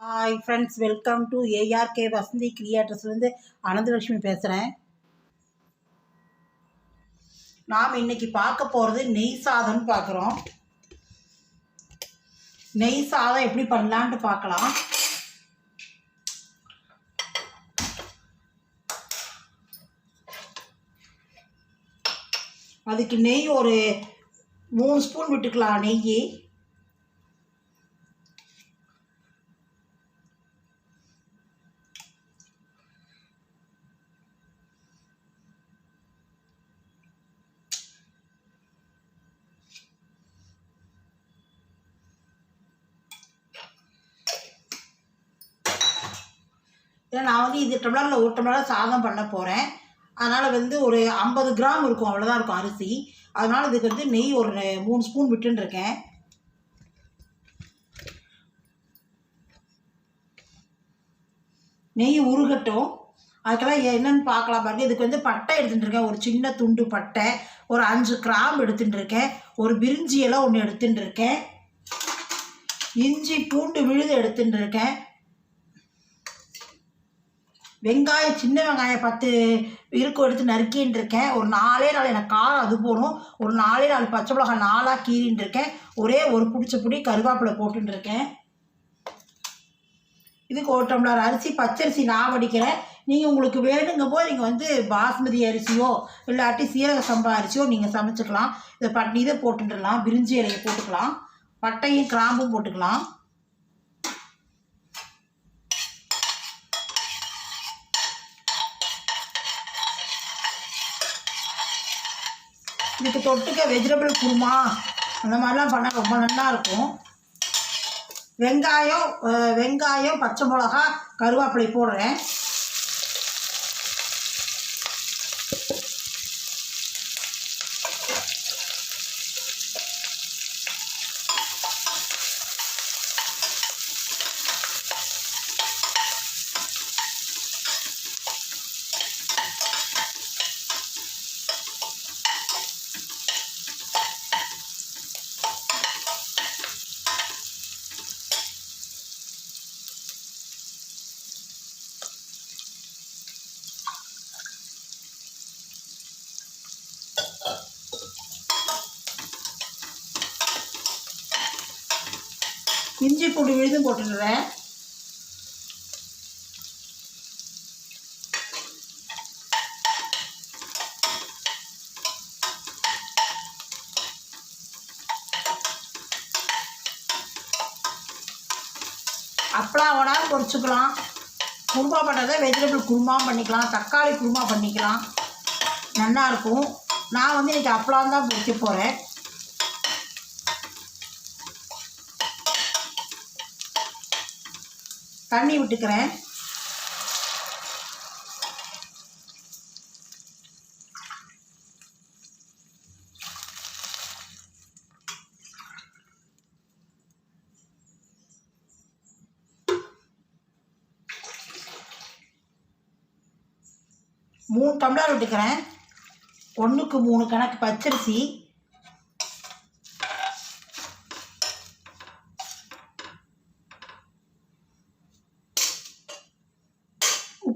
Hi friends welcome to ARK Vasanthi கிரியேட்டர்ஸ்லேருந்து Ananthalakshmi பேசுகிறேன் நாம் இன்னைக்கு பார்க்க போகிறது நெய் சாதம்னு பார்க்குறோம். நெய் சாதம் எப்படி பண்ணலான்ட்டு பார்க்கலாம். அதுக்கு நெய் ஒரு மூணு ஸ்பூன் விட்டுக்கலாம் நெய் ஏன்னா நான் வந்து இது டம்ளரில் ஒரு டம்ளர் சாதம் பண்ண போகிறேன் அதனால் வந்து ஒரு ஐம்பது கிராம் இருக்கும் அவ்வளோதான் இருக்கும் அரிசி. அதனால் இதுக்கு வந்து நெய் ஒரு மூணு ஸ்பூன் விட்டுன்னு இருக்கேன். நெய் உருகட்டும். அதுக்கெல்லாம் என்னென்னு பார்க்கலாம் பாருங்கள் இதுக்கு வந்து பட்டை எடுத்துட்டுருக்கேன் ஒரு சின்ன துண்டு பட்டை ஒரு அஞ்சு கிராம் எடுத்துட்டுருக்கேன் ஒரு பிரிஞ்சியெல்லாம் ஒன்று எடுத்துட்டுருக்கேன் இஞ்சி பூண்டு விழுது எடுத்துட்டுருக்கேன் வெங்காயம் சின்ன வெங்காயம் பத்து இருக்கும் எடுத்து நறுக்கின்னு இருக்கேன் ஒரு நாலே நாள் எனக்கு காரம் அது போகணும் ஒரு நாலே நாலு பச்சை மிளகாய் நாலாக கீறின்னு இருக்கேன் ஒரே ஒரு பிடிச்ச பிடி கருவேப்பிலை போட்டுன்னு இருக்கேன் இதுக்கு ஒரு டம்ளர் அரிசி பச்சரிசி நான் வடிக்கிறேன். நீங்கள் உங்களுக்கு வேணுங்கும் போது நீங்கள் வந்து பாஸ்மதி அரிசியோ இல்லாட்டி சீரக சம்பா அரிசியோ நீங்கள் சமைச்சிக்கலாம். இதை பட் இதை போட்டுடலாம் பிரிஞ்சி இலையை போட்டுக்கலாம். பட்டையும் கிராம்பும் போட்டுக்கலாம். இதுக்கு தொட்டுக்க வெஜிடபிள் குருமா அந்த மாதிரிலாம் பண்ணால் ரொம்ப நல்லா இருக்கும். வெங்காயம் வெங்காயம் பச்சை மிளகா கருவேப்பிலை போடுறேன். இஞ்சி பூண்டு விழுதும் போட்டுடுறேன். அப்பளம் வடை பொரிச்சுக்கலாம். குருமா பண்ணுறதை வெஜிடபிள் குருமா பண்ணிக்கலாம். தக்காளி குருமா பண்ணிக்கலாம். நல்லாயிருக்கும் நான் வந்து இன்றைக்கி அப்பளம் தான் பொரிக்க போகிறேன் தண்ணி விட்டுக்கிறேன். மூணு டம்ளர் விட்டுக்கிறேன். ஒன்றுக்கு மூணு கணக்கு பச்சரிசி.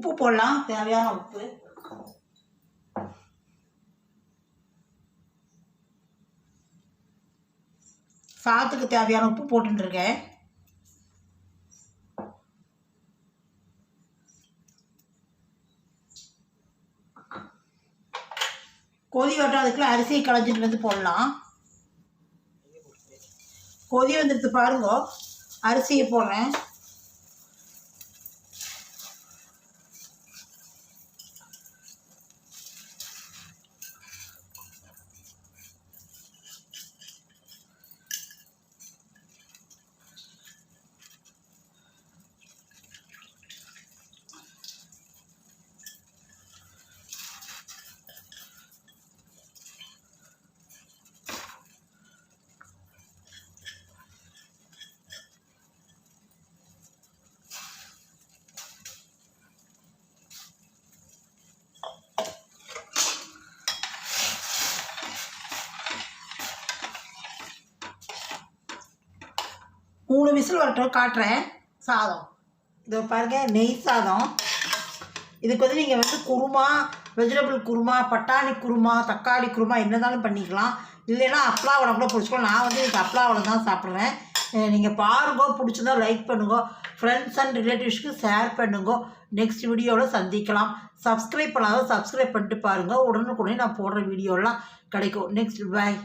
உப்பு போடலாம் தேவையான உப்பு. சாத்துக்கு தேவையான உப்பு போட்டுருக்கேன் கொதி வட்டம் அதுக்குள்ள அரிசியை களைஞ்சிட்டு வந்து போடலாம். கொதி வந்துடுத்து பாருங்க. அரிசியை போடுறேன். மூணு விசில் வரட்டும் காட்டுறேன். சாதம். இதோ பாருங்க நெய் சாதம். இதுக்கு வந்து நீங்கள் வந்து குருமா வெஜிடபிள் குருமா பட்டாணி குருமா தக்காளி குருமா என்னதாலும் பண்ணிக்கலாம். இல்லைன்னா அப்பளாவளம் கூட பிடிச்சிக்கலாம். நான் வந்து எனக்கு அப்பளாவளம் தான் சாப்பிட்றேன். நீங்கள் பாருங்க பிடிச்சதோ லைக் பண்ணுங்க. ஃப்ரெண்ட்ஸ் அண்ட் ரிலேட்டிவ்ஸ்க்கு ஷேர் பண்ணுங்க. நெக்ஸ்ட் வீடியோவில் சந்திக்கலாம். சப்ஸ்கிரைப் பண்ணாத சப்ஸ்கிரைப் பண்ணிட்டு பாருங்கள் உடனுக்குடனே நான் போடுற வீடியோலாம் கிடைக்கும். நெக்ஸ்ட் பாய்